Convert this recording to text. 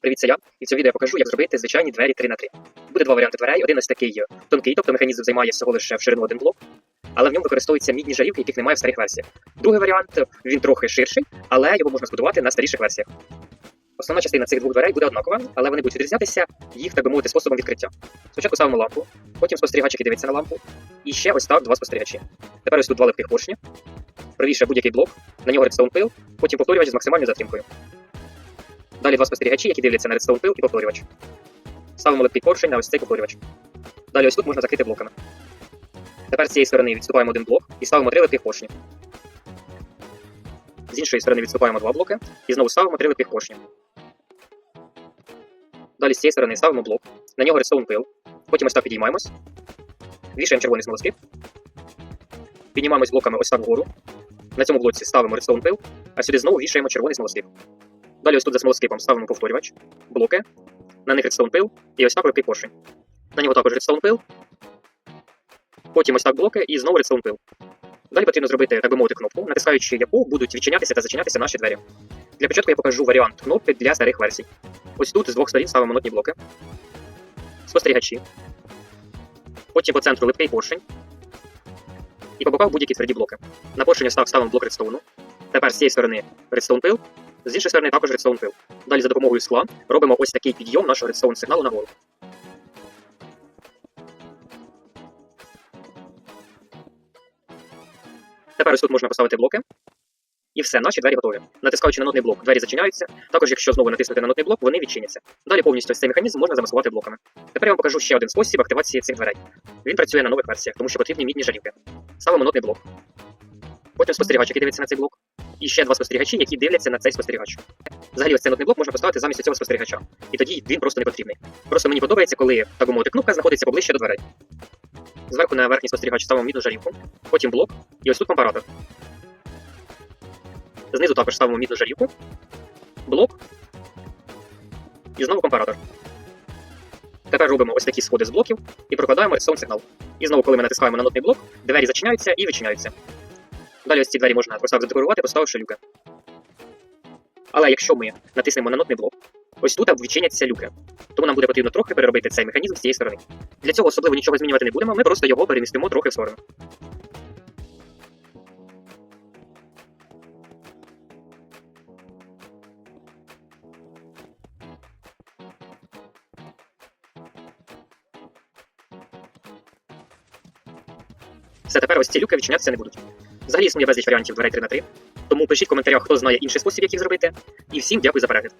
Привіт, це я. І в цьому відео я покажу, як зробити звичайні двері 3 на 3 Буде два варіанти дверей. Один ось такий е, тонкий, тобто механізм займає всього лише в ширину один блок, але в ньому використовуються мідні жалівки, яких немає в старих версіях. Другий варіант він трохи ширший, але його можна збудувати на старіших версіях. Основна частина цих двох дверей буде однакова, але вони будуть відрізнятися їх, так би мовити, способом відкриття. Спочатку ставимо лампу, потім спостерігач, який дивиться на лампу, і ще ось так два спостерігачі. Тепер ось тут два липких поршні, правіше будь-який блок, на нього редстоун пил, потім повторювач з максимальною затримкою. Далі два спостерігачі, які дивляться на редстоун пил і повторювач. Ставимо липкий поршень на ось цей повторювач. Далі ось тут можна закрити блоками. Тепер з цієї сторони відступаємо один блок і ставимо три липких поршні. З іншої сторони відступаємо два блоки і знову ставимо три липких поршні. Далі з цієї сторони ставимо блок, на нього редстоун пил, потім ось так підіймаємось, вішаємо червоний смолоскип, піднімаємось блоками ось так вгору. На цьому блоці ставимо редстоун пил, а сюди знову вішаємо червоний смолоскип. Далі ось тут за смолоскипом ставимо повторювач, блоки, на них редстоун пил і ось так липкий поршень. На нього також редстоун пил, потім ось так блоки і знову редстоун пил. Далі потрібно зробити, так би мовити, кнопку, натискаючи яку будуть відчинятися та зачинятися наші двері. Для початку я покажу варіант кнопки для старих версій. Ось тут з двох сторін ставимо нотні блоки, спостерігачі, потім по центру липкий поршень, і по боках будь-які тверді блоки. На поршень ось так ставимо блок редстоуну. Тепер з цієї сторони редстоун пил, з іншої сторони також редстоун пил. Далі за допомогою скла робимо ось такий підйом нашого редстоун сигналу нагору. Тепер ось тут можна поставити блоки. І все, наші двері готові. Натискаючи на нотний блок, двері зачиняються. Також, якщо знову натиснути на нотний блок, вони відчиняться. Далі повністю цей механізм можна замаскувати блоками. Тепер я вам покажу ще один спосіб активації цих дверей. Він працює на нових версіях, тому що потрібні мідні жалівки. Ставимо нотний блок. Потім спостерігач, який дивиться на цей блок. І ще два спостерігачі, які дивляться на цей спостерігач. Взагалі, ось цей нотний блок можна поставити замість цього спостерігача. І тоді він просто не потрібний. Просто мені подобається, коли так би мовити, кнопка знаходиться поближче до дверей. Зверху на верхній спостерігач ставимо мідну жалівку, потім блок, і ось тут компаратор. Знизу також ставимо мідну жарівку, блок і знову компаратор. Тепер робимо ось такі сходи з блоків і прокладаємо redstone сигнал. І знову, коли ми натискаємо на нотний блок, двері зачиняються і відчиняються. Далі ось ці двері можна просто так задекорувати, поставивши люки. Але якщо ми натиснемо на нотний блок, ось тут відчиняться люки. Тому нам буде потрібно трохи переробити цей механізм з цієї сторони. Для цього особливо нічого змінювати не будемо, ми просто його перемістимо трохи в сторону. Все, тепер ось ці люки відчинятися не будуть. Взагалі існує безліч варіантів дверей 3 на 3 тому пишіть в коментарях, хто знає інший спосіб, як їх зробити. І всім дякую за перегляд.